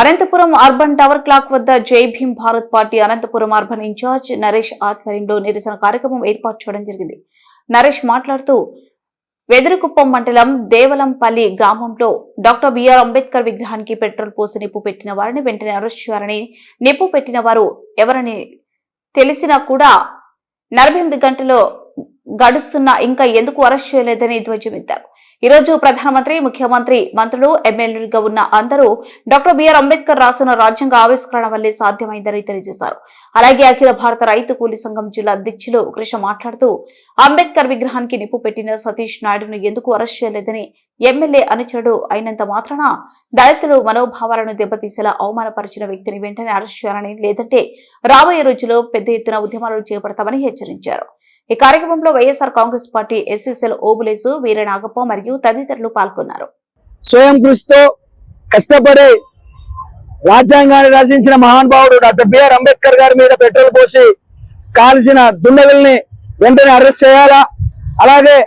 Anantapuram urban tower clock వద్ద Jai Bhim Bharat party Anantapur urban incharge Naresh ఆధ్వర్యంలో నిరసన కార్యక్రమం ఏర్పాటు చేయడం జరిగింది. నరేష్ మాట్లాడుతూ వెదురుకుప్పం మండలం దేవలంపల్లి గ్రామంలో డాక్టర్ బిఆర్ అంబేద్కర్ విగ్రహానికి పెట్రోల్ పోసి నిప్పు పెట్టిన వారిని వెంటనే అరెస్ట్ చేయాలని నిప్పు పెట్టిన వారు ఎవరని తెలిసినా కూడా నలభై ఎనిమిది గడుస్తున్నా ఇంకా ఎందుకు అరెస్ట్ చేయలేదని ధ్వజమెత్తారు. ఈ రోజు ప్రధానమంత్రి ముఖ్యమంత్రి మంత్రులు ఎమ్మెల్యేలుగా ఉన్న అందరూ డాక్టర్ బిఆర్ అంబేద్కర్ రాసిన రాజ్యాంగ ఆవిష్కరణ వల్లే సాధ్యమైందని తెలియజేశారు. అలాగే అఖిల భారత రైతు కూలీ సంఘం జిల్లా అధ్యక్షులు కృష్ణ మాట్లాడుతూ అంబేద్కర్ విగ్రహానికి నిప్పు పెట్టిన సతీష్ నాయుడును ఎందుకు అరెస్ట్ చేయలేదని ఎమ్మెల్యే అనుచరుడు అయినంత మాత్రాన దళితులు మనోభావాలను దెబ్బతీసేలా అవమానపరిచిన వ్యక్తిని వెంటనే అరెస్ట్ చేయాలని లేదంటే రాబోయే రోజుల్లో పెద్ద ఎత్తున ఉద్యమాలు చేపడతామని హెచ్చరించారు. ఈ కార్యక్రమంలో YSR Congress party SSL Obulesu Veeranagappa మరియు తదితరులు పాల్గొన్నారు. స్వయం కృషితో కష్టపడి రాజ్యాంగాన్ని రచించిన మహానుభావుడు డాక్టర్ బిఆర్ అంబేద్కర్ గారి మీద పెట్రోల్ పోసి కాల్చిన దుండగుల్ని వెంటనే అరెస్ట్ చేయాలా? అలాగే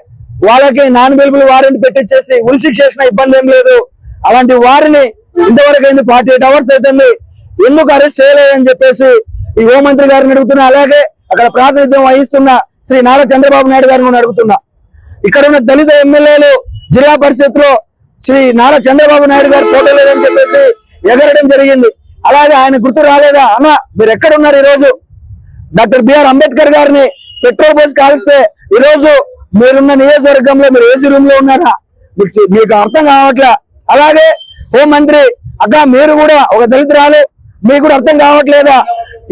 వాళ్ళకి నాన్ వెలుబుల్ వారెంట్ పెట్టించేసి ఉరిశిక్ష చేసిన ఇబ్బంది ఏం లేదు. అలాంటి వారిని ఇంతవరకు అయింది ఫార్టీ ఎయిట్ అవర్స్ అవుతుంది ఎందుకు అరెస్ట్ చేయలేదని చెప్పేసి ఈ హోంమంత్రి గారిని అడుగుతున్నా. అలాగే అక్కడ ప్రాతినిధ్యం వహిస్తున్న శ్రీ నారా చంద్రబాబు నాయుడు గారిని కూడా అడుగుతున్నా. ఇక్కడ ఉన్న దళిత ఎమ్మెల్యేలు జిల్లా పరిషత్లో శ్రీ నారా చంద్రబాబు నాయుడు గారు ఫోటో లేదని చెప్పేసి ఎగరడం జరిగింది. అలాగే ఆయన గుర్తు రాలేదా? అన్న మీరు ఎక్కడున్నారు ఈరోజు? ఈ రోజు డాక్టర్ బిఆర్ అంబేద్కర్ గారిని పెట్రోల్ పోసి కాల్స్తే ఈ రోజు మీరున్న నియోజకవర్గంలో మీరు ఏసీ రూమ్లో ఉన్నారా? మీకు మీకు అర్థం కావట్లే? అలాగే హోం మంత్రి అక్క మీరు కూడా ఒక దళితురాలు మీకు కూడా అర్థం కావట్లేదా?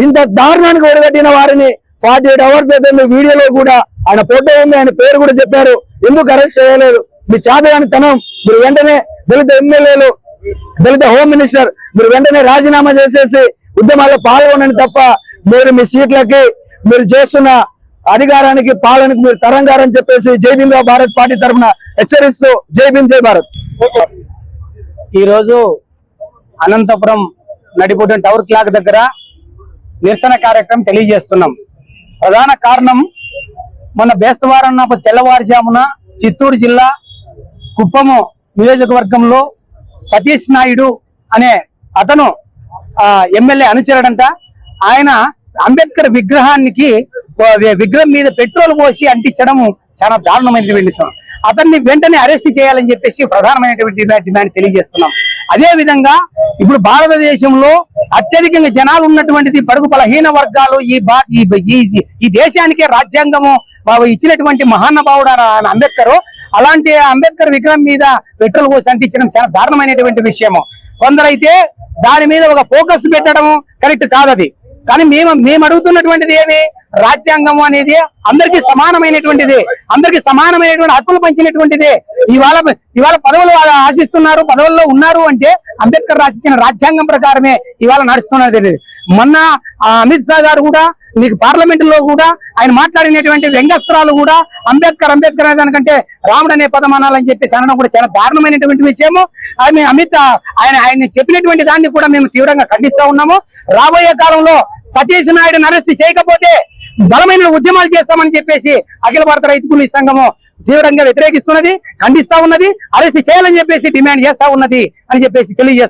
ఇంత దారుణానికి ఒడిగట్టిన వారిని ఫార్టీ ఎయిట్ అవర్స్ అయితే మీ వీడియోలో కూడా ఆయన ఫోటో ఉంది ఆయన పేరు కూడా చెప్పారు. ఎందుకు అరెస్ట్ చేయలేదు? మీ చాతగాని తనం మీరు వెంటనే దళిత ఎమ్మెల్యేలు దళిత హోమ్ మినిస్టర్ మీరు వెంటనే రాజీనామా చేసేసి ఉద్యమాల్లో పాల్గొనండి తప్ప మీరు మీ సీట్లకి మీరు చేస్తున్న అధికారానికి పాలనకి మీరు తరంగారని చెప్పేసి జై భీమ్ భారత్ పార్టీ తరఫున హెచ్చరిస్తూ జై భీమ్ జై భారత్. ఈరోజు అనంతపురం నడిపోయిన టవర్ క్లాక్ దగ్గర నిరసన కార్యక్రమం తెలియజేస్తున్నాం. ప్రధాన కారణం మన బేస్తవారం తెల్లవారుజామున చిత్తూరు జిల్లా కుప్పము నియోజకవర్గంలో సతీష్ నాయుడు అనే అతను ఆ, ఎమ్మెల్యే అనుచరుడంట. ఆయన అంబేద్కర్ విగ్రహానికి విగ్రహం మీద పెట్రోల్ పోసి అంటించడం చాలా దారుణమైనటువంటి అతన్ని వెంటనే అరెస్ట్ చేయాలని చెప్పేసి ప్రధానమైనటువంటి డిమాండ్ తెలియజేస్తున్నాం. అదే విధంగా ఇప్పుడు భారతదేశంలో అత్యధికంగా జనాలు ఉన్నటువంటిది పడుగు బలహీన వర్గాలు ఈ బా ఈ ఈ- దేశానికే రాజ్యాంగము బాబు ఇచ్చినటువంటి మహానుభావుడు ఆయన అంబేద్కర్. అలాంటి అంబేద్కర్ విగ్రహం మీద పెట్రోల్ పోసి అంటించడం చాలా దారుణమైనటువంటి విషయము. కొందరైతే దాని మీద ఒక ఫోకస్ పెట్టడం కరెక్ట్ కాదది. కానీ మేము మేము అడుగుతున్నటువంటిది ఏమి రాజ్యాంగం అనేది అందరికి సమానమైనటువంటిది. అందరికి సమానమైనటువంటి హక్కులు పంచినటువంటిది. ఇవాళ ఇవాళ పదవులు ఆశిస్తున్నారు పదవుల్లో ఉన్నారు అంటే అంబేద్కర్ రాసిన రాజ్యాంగం ప్రకారమే ఇవాళ నడుస్తున్నది మొన్న ఆ అమిత్ షా గారు కూడా మీకు పార్లమెంట్లో కూడా ఆయన మాట్లాడినటువంటి వ్యంగస్త్రాలు కూడా అంబేద్కర్ అంబేద్కర్ అనే దానికంటే రాముడు అనే పదం అనాలని చెప్పేసి అనడం కూడా చాలా దారుణమైనటువంటి విషయము. ఆమె అమిత్ ఆయన ఆయన చెప్పినటువంటి దాన్ని కూడా మేము తీవ్రంగా ఖండిస్తా ఉన్నాము. రాబోయే కాలంలో సతీష్ నాయుడు అరెస్ట్ చేయకపోతే బలమైన ఉద్యమాలు చేస్తామని చెప్పేసి అఖిల భారత రైతు ఈ సంఘము తీవ్రంగా వ్యతిరేకిస్తున్నది ఖండిస్తా ఉన్నది అరెస్ట్ చేయాలని చెప్పేసి డిమాండ్ చేస్తా ఉన్నది అని చెప్పేసి తెలియజేస్తాం